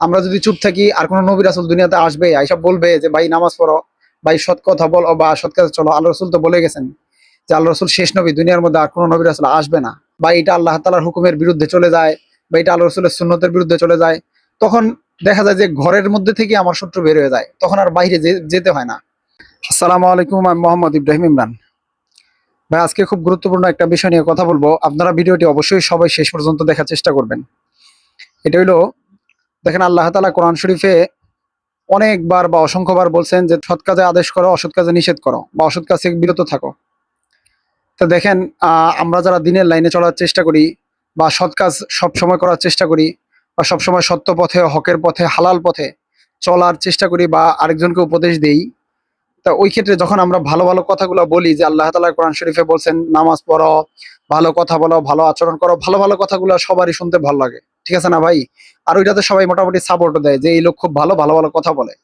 আমরা যদি চুপ থাকি, আর কোনো নবী রাসুল দুনিয়াতে আসবে এইসব বলবে যে, ভাই, নামাজ পড়ো, ভাই, সৎ কথা বলো বা সৎ কাজে চলো। আল্লাহ রসুল তো বলে গেছেন যে, আল্লাহ রসুল শেষ নবী, দুনিয়ার মধ্যে আর কোনো নবী রাসুল আসবে না। বা এটা আল্লাহ তালার হুকুমের বিরুদ্ধে চলে যায়, বা এটা আল্লাহ রসুলের সুন্নতের বিরুদ্ধে চলে যায়। তখন দেখা যায় যে, ঘরের মধ্যে থেকে আমার শত্রু বের হয়ে যায়। তখন আর বাইরে যেতে হয় না। আসসালামু আলাইকুম, আমি মোহাম্মদ ইব্রাহিম ইমরান। ভাই, আজকে খুব গুরুত্বপূর্ণ একটা বিষয় নিয়ে কথা বলব। আপনারা ভিডিওটি অবশ্যই সবাই শেষ পর্যন্ত দেখার চেষ্টা করবেন। এটা হইল দেখেন আল্লাহ তালা কোরআন শরীফে অনেকবার বা অসংখ্যবার বলছেন যে সৎ কাজে আদেশ করো, অসৎ কাজে নিষেধ করো বা অসৎ কাজ থেকে বিরত থাকো। তো দেখেন আমরা যারা দিনের লাইনে চলার চেষ্টা করি বা সৎ কাজ সবসময় করার চেষ্টা করি বা সবসময় সত্য পথে, হকের পথে, হালাল পথে চলার চেষ্টা করি বা আরেকজনকে উপদেশ দেই, তা ওই ক্ষেত্রে যখন আমরা ভালো ভালো কথাগুলো বলি যে আল্লাহ তালা কোরআন শরীফে বলছেন, নামাজ পড়ো, ভালো কথা বলো, ভালো আচরণ করো, ভালো ভালো কথাগুলো সবারই শুনতে ভালো লাগে। ঠিক আছে না ভাই? আর ওইটাতে সবাই মোটামুটি সাপোর্ট দেয় যে এই লোক খুব ভালো ভালো ভালো কথা বলে।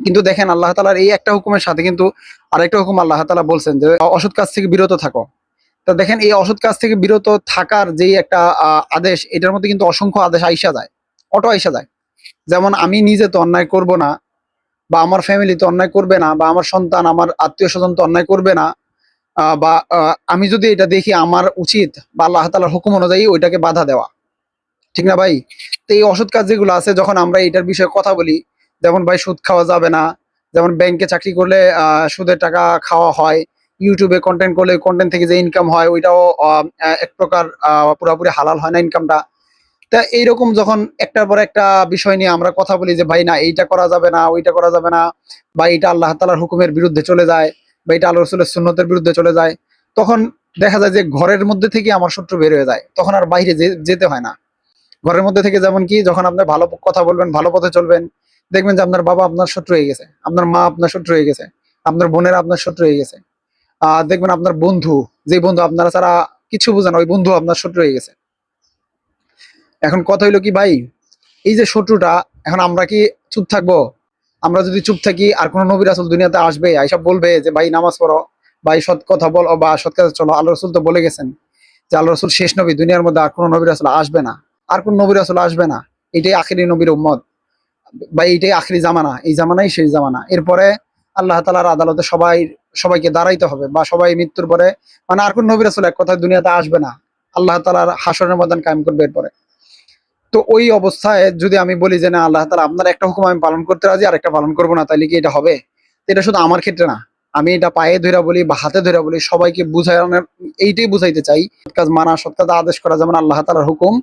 কিন্তু দেখেন আল্লাহ তালার এই একটা হুকুমের সাথে কিন্তু আরেকটা হুকুম আল্লাহ তালা বলছেন যে, অসৎ কাজ থেকে বিরত থাকো। তো দেখেন এই অসৎ কাজ থেকে বিরত থাকার যেই একটা আদেশ, এটার মধ্যে কিন্তু অসংখ্য আদেশ আইসা যায়। অটো আইসা যায়। যেমন আমি নিজে তো অন্যায় করব না, বা আমার ফ্যামিলি তো অন্যায় করবে না, বা আমার সন্তান, আমার আত্মীয় স্বজন তো অন্যায় করবে না বা আমি যদি এটা দেখি আমার উচিত, বা আল্লাহ তালার হুকুম অনুযায়ী ওইটাকে বাধা দেওয়া। ঠিক না ভাই? তো এই অসৎ কাজ যেগুলো আছে, যখন আমরা এটার বিষয়ে কথা বলি, যেমন ভাই সুদ খাওয়া যাবে না, যেমন ব্যাংকে চাকরি করলে সুদের টাকা খাওয়া হয় ইউটিউবে কন্টেন্ট করলে কন্টেন্ট থেকে যে ইনকাম হয়, ওইটাও এক প্রকার পুরোপুরি হালাল হয় না ইনকামটা তা এইরকম যখন একটার পর একটা বিষয় নিয়ে আমরা কথা বলি যে, ভাই না, এইটা করা যাবে না, ওইটা করা যাবে না, বা এটা আল্লাহ তালার হুকুমের বিরুদ্ধে চলে যায়, বা এটা আল্লাহ রসুলের সুন্নতের বিরুদ্ধে চলে যায়, তখন দেখা যায় যে ঘরের মধ্যে থেকে আমার শত্রু বের হয়ে যায়, তখন আর বাইরে যেতে হয় না। ঘরের মধ্যে থেকে যেমন কি, যখন আপনার ভালো কথা বলবেন, ভালো পথে চলবেন, দেখবেন যে আপনার বাবা আপনার শত্রু হয়ে গেছে, আপনার মা আপনার শত্রু হয়ে গেছে, আপনার বোনেরা আপনার শত্রু হয়ে গেছে। আহ দেখবেন আপনার বন্ধু যে বন্ধু আপনারা ছাড়া কিছু বুঝেন ওই বন্ধু আপনার শত্রু হয়ে গেছে। এখন কথা হইল কি ভাই, এই যে শত্রুটা, এখন আমরা কি চুপ থাকব? আমরা যদি চুপ থাকি, আর কোনো নবী রাসুল দুনিয়াতে আসবে এইসব বলবে যে, ভাই, নামাজ পড়ো, ভাই, সৎ কথা বলো, বা সৎ কাজে চলো। আল্লাহ রসুল তো বলে গেছেন যে আল্লাহ রসুল শেষ নবী, দুনিয়ার মধ্যে আর কোনো নবী রাসুল আসবে না। আর কোন নবীর রাসুল আসবে না। এটাই আখেরি নবীর উম্মত। বা এইটাই আখেরি জামানা। এই জামানাই শেষ জামানা। এরপরে আল্লাহ তালার আদালতে সবাই, সবাইকে দাঁড়াইতে হবে বা সবাই মৃত্যুর পরে মানে আর কোন নবীর রাসুল এক কথায় দুনিয়াতে আসবে না। আল্লাহ তালার হাসনের ময়দান কায়েম করবে এরপরে। তো ওই অবস্থায় যদি আমি বলি যে না, আল্লাহ তালা আপনার একটা হুকুম আমি পালন করতে রাজি আর একটা পালন করব না তাহলে কি এটা হবে? এটা শুধু আমার ক্ষেত্রে না। আমি এটা পায়ে ধরে বলি বা হাতে ধরে বলি, সবাইকে বুঝানোর এইটাই বুঝাইতে চাই। সৎ কাজ মানা, সৎ কাজ আদেশ করা যেমন আল্লাহ তালার হুকুম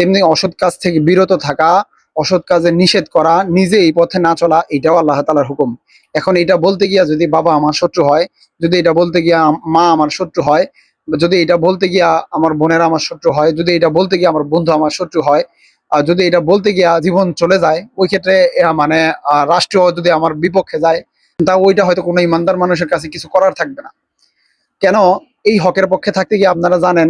তেমনি অসৎ কাজ থেকে বিরত থাকা, অসৎ কাজে নিষেধ করা নিজে এই পথে না চলা, এটাও আল্লাহ তালার হুকুম। এখন এটা বলতে গিয়া যদি বাবা আমার শত্রু হয়, যদি এটা বলতে গিয়া মা আমার শত্রু হয়, যদি এটা বলতে গিয়া আমার বোনেরা আমার শত্রু হয়, যদি এটা বলতে গিয়া আমার বন্ধু আমার শত্রু হয়, আর যদি এটা বলতে গিয়া জীবন চলে যায়, ওই ক্ষেত্রে মানে রাষ্ট্র যদি আমার বিপক্ষে যায়, তা ওইটা হয়তো কোনো ইমানদার মানুষের কাছে কিছু করার থাকবে না। কেন? এই হকের পক্ষে থাকতে গিয়ে আপনারা জানেন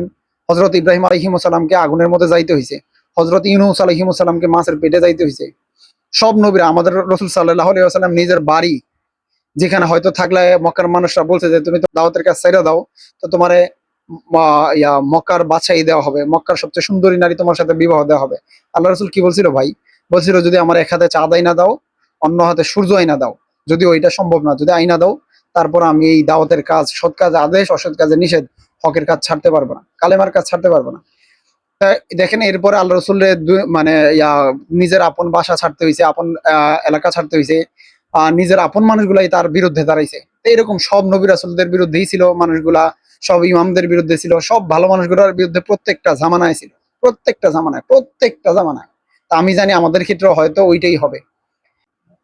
হজরত ইব্রাহিম আলহিমসাল্লামকে আগুনের মধ্যে যাইতে হয়েছে হজরত ইউনুস আলহিমসাল্লামকে মাছের পেটে যাইতে হয়েছে সব নবীরা, আমাদের রসুল সাল্লাহ সাল্লাম নিজের বাড়ি, যেখানে হয়তো থাকলে মক্কার মানুষরা বলছে যে, তুমি তো দাওয়াতের কাজ ছেড়ে দাও, তো তোমারে ইয়া, মক্কার বাছাই দেওয়া হবে। মক্কার সবচেয়ে সুন্দরী নারী তোমার সাথে বিবাহ দেওয়া হবে। আল্লাহ রসুল কি বলছিল ভাই? বলছিল, যদি আমার এক হাতে চাঁদ আইনা দাও, অন্য হাতে সূর্য আইনা দাও। যদি ওইটা সম্ভব না, যদি আইনা দাও, তারপর আমি এই দাওয়াতের কাজ, সৎ কাজ আদেশ, অসৎ কাজে নিষেধ হকের কাজ ছাড়তে পারব না, কালেমার কাজ ছাড়তে পারব না। দেখেন, এরপরে আল্লাহ রসুলের মানে নিজের আপন বাসা ছাড়তে হয়েছে আপন এলাকা ছাড়তে হয়েছে নিজের আপন মানুষগুলাই তার বিরুদ্ধে দাঁড়াইছে। এরকম সব নবী রাসুলদের বিরুদ্ধেই ছিল মানুষগুলা, সব ইমামদের বিরুদ্ধে ছিল, সব ভালো মানুষগুলোর বিরুদ্ধে প্রত্যেকটা জামানায় ছিল, প্রত্যেকটা জামানায় প্রত্যেকটা জামানায়। তা আমি জানি আমাদের ক্ষেত্রে হয়তো ওইটাই হবে।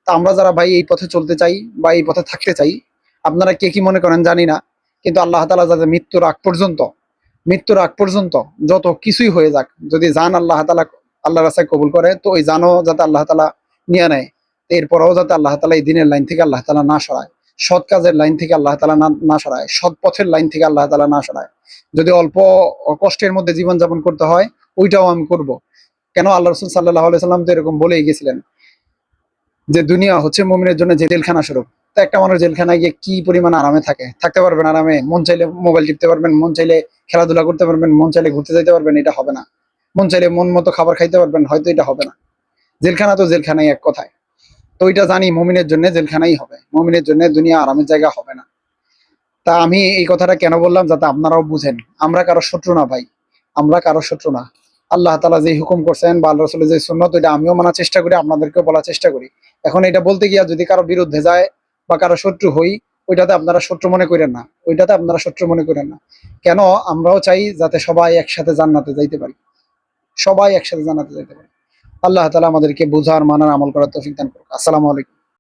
তা আমরা যারা ভাই এই পথে চলতে চাই বা এই পথে থাকতে চাই, আপনারা কে কি মনে করেন জানি না। কিন্তু আল্লাহ তালা যাতে মৃত্যুর আগ পর্যন্ত, মৃত্যুর আগ পর্যন্ত যত কিছুই হয়ে যাক, যদি জান আল্লাহ তালা আল্লাহ রাস্তায় কবুল করে, তো ওই জানও যাতে আল্লাহ তালা নিয়ে নেয়। এরপরেও যাতে আল্লাহ তালা এই দিনের লাইন থেকে আল্লাহ তালা না সরায়। সৎ কাজের লাইন থেকে আল্লাহ তালা না না সরায়। সৎ পথের লাইন থেকে আল্লাহ তালা না সরায়। যদি অল্প কষ্টের মধ্যে জীবনযাপন করতে হয়, ওইটাও আমি করব। কেন আল্লাহ রসুল সাল্লাহ সাল্লাম তো এরকম বলেই গেছিলেন যে, দুনিয়া হচ্ছে মুমিনের জন্য যে জেলখানা স্বরূপ। তো একটা মানুষ জেলখানায় গিয়ে কি পরিমাণ আরামে থাকে? থাকতে পারবেন আরামে, মন চাইলে মোবাইল টিপতে পারবেন, মন চাইলে খেলাধুলা করতে পারবেন, মন চাইলে ঘুরতে যেতে পারবেন, এটা হবে না। মন চাইলে মন মতো খাবার খাইতে পারবেন, হয়তো এটা হবে না। জেলখানা তো জেলখানাই এক কথায়। তো ওইটা জানি মমিনের জন্য জেলখানাই হবে। মমিনের জন্য দুনিয়া আরামের জায়গা হবে না। তা আমি এই কথাটা কেন বললাম? যাতে আপনারাও বুঝেন। আমরা কারও শত্রু না ভাই। আমরা কারও শত্রু না। আল্লাহ তালা যে হুকুম করছেন বা আল্লাহ রসুলের যে সুন্নত এটা আমিও মানার চেষ্টা করি, আপনাদেরকেও বলার চেষ্টা করি। এখন এটা বলতে গিয়া যদি কারও বিরুদ্ধে যায় বা কারও শত্রু হই, ওইটাতে আপনারা শত্রু মনে করেন না। ওইটাতে আপনারা শত্রু মনে করেন না। কেন? আমরাও চাই যাতে সবাই একসাথে জান্নাতে যাইতে পারি। সবাই একসাথে জান্নাতে যাইতে পারি। আল্লাহ তালা আমাদেরকে বুঝার, মানার, আমল করার তৌফিক দান করুক। আসসালামু আলাইকুম।